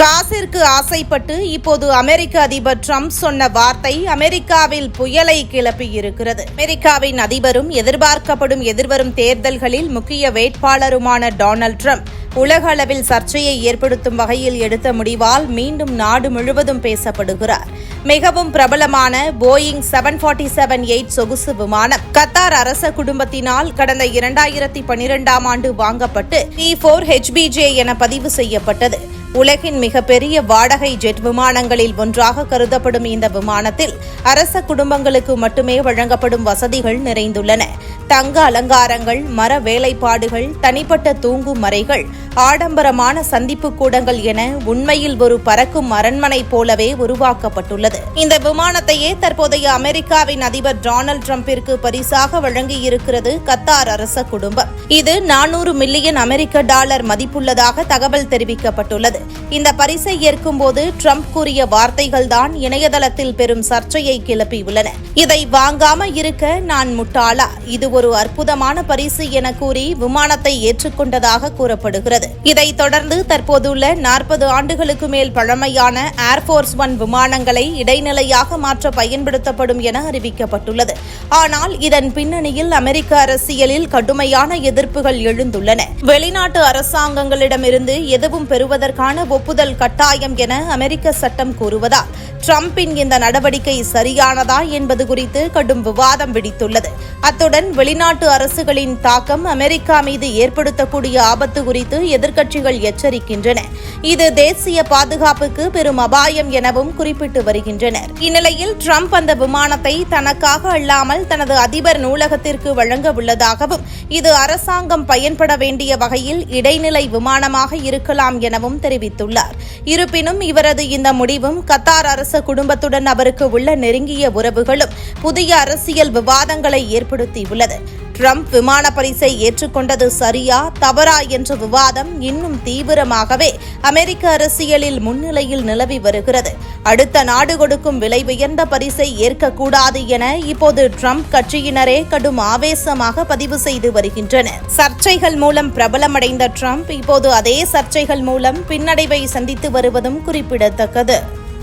காசிற்கு ஆசைப்பட்டு இப்போது அமெரிக்க அதிபர் ட்ரம்ப் சொன்ன வார்த்தை அமெரிக்காவில் புயலை கிளப்பியிருக்கிறது அமெரிக்காவின் அதிபரும் எதிர்பார்க்கப்படும் எதிர்வரும் தேர்தல்களில் முக்கிய வேட்பாளருமான டொனால்ட் ட்ரம்ப் உலக அளவில் சர்ச்சையை ஏற்படுத்தும் வகையில் எடுத்த முடிவால் மீண்டும் நாடு முழுவதும் பேசப்படுகிறார். மிகவும் பிரபலமான Boeing seven forty seven eight சொகுசு விமானம் கத்தார் அரச குடும்பத்தினால் கடந்த இரண்டாயிரத்தி பனிரெண்டாம் ஆண்டு வாங்கப்பட்டு டி ஃபோர் ஹெச்பிஜே என பதிவு செய்யப்பட்டது. உலகின் மிகப்பெரிய வாடகை ஜெட் விமானங்களில் ஒன்றாக கருதப்படும் இந்த விமானத்தில் அரச குடும்பங்களுக்கு மட்டுமே வழங்கப்படும் வசதிகள் நிறைந்துள்ளன. தங்க அலங்காரங்கள் மர வேலைப்பாடுகள் தனிப்பட்ட தூங்கும் மறைகள் ஆடம்பரமான சந்திப்பு கூடங்கள் என உண்மையில் ஒரு பறக்கும் அரண்மனை போலவே உருவாக்கப்பட்டுள்ளது. இந்த விமானத்தையே தற்போதைய அமெரிக்காவின் அதிபர் டொனால்டு டிரம்பிற்கு பரிசாக வழங்கியிருக்கிறது கத்தார் அரச குடும்பம். இது நானூறு மில்லியன் அமெரிக்க டாலர் மதிப்புள்ளதாக தகவல் தெரிவிக்கப்பட்டுள்ளது. இந்த பரிசை ஏற்கும்போது ட்ரம்ப் கூறிய வார்த்தைகள்தான் இணையதளத்தில் பெரும் சர்ச்சையை கிளப்பியுள்ளன. இதை வாங்காம இருக்க நான் முட்டாளா? இது ஒரு அற்புதமான பரிசு என கூறி விமானத்தை ஏற்றுக்கொண்டதாக கூறப்படுகிறது. இதைத் தொடர்ந்து தற்போதுள்ள நாற்பது ஆண்டுகளுக்கு மேல் பழமையான ஏர்போர்ஸ் ஒன் விமானங்களை இடைநிலையாக மாற்ற பயன்படுத்தப்படும் என அறிவிக்கப்பட்டுள்ளது. ஆனால் இதன் பின்னணியில் அமெரிக்க அரசியலில் கடுமையான எதிர்ப்புகள் எழுந்துள்ளன. வெளிநாட்டு அரசாங்கங்களிடமிருந்து எதுவும் பெறுவதற்கான ஒப்புதல் கட்டாயம் என அமெரிக்க சட்டம் கூறுவதால் டிரம்பின் இந்த நடவடிக்கை சரியானதா என்பது குறித்து கடும் விவாதம் வெடித்துள்ளது. அத்துடன் வெளிநாட்டு அரசுகளின் தாக்கம் அமெரிக்கா மீது ஏற்படுத்தக்கூடிய ஆபத்து குறித்து எதிர்க்கட்சிகள் எச்சரிக்கின்றன. இது தேசிய பாதுகாப்புக்கு பெரும் அபாயம் எனவும் குறிப்பிட்டு வருகின்றனர். இந்நிலையில் ட்ரம்ப் அந்த விமானத்தை தனக்காக அல்லாமல் தனது அதிபர் நூலகத்திற்கு வழங்க உள்ளதாகவும் இது அரசாங்கம் பயன்பட வேண்டிய வகையில் இடைநிலை விமானமாக இருக்கலாம் எனவும் தெரிவித்துள்ளார். இருப்பினும் இவரது இந்த முடிவும் கத்தார் அரச குடும்பத்துடன் அவருக்கு உள்ள நெருங்கிய உறவுகளும் புதிய அரசியல் விவாதங்களை ஏற்படுத்தியுள்ளது. ட்ரம்ப் விமான பரிசை ஏற்றுக்கொண்டது சரியா தவறா என்ற விவாதம் இன்னும் தீவிரமாகவே அமெரிக்க அரசியலில் முன்னிலையில் நிலவி வருகிறது. அடுத்த நாடு கொடுக்கும் விலை உயர்ந்த பரிசை ஏற்கக்கூடாது என இப்போது ட்ரம்ப் கட்சியினரே கடும் ஆவேசமாக பதிவு செய்து வருகின்றனர். சர்ச்சைகள் மூலம் பிரபலமடைந்த ட்ரம்ப் இப்போது அதே சர்ச்சைகள் மூலம் பின்னடைவை சந்தித்து வருவதும் குறிப்பிடத்தக்கது.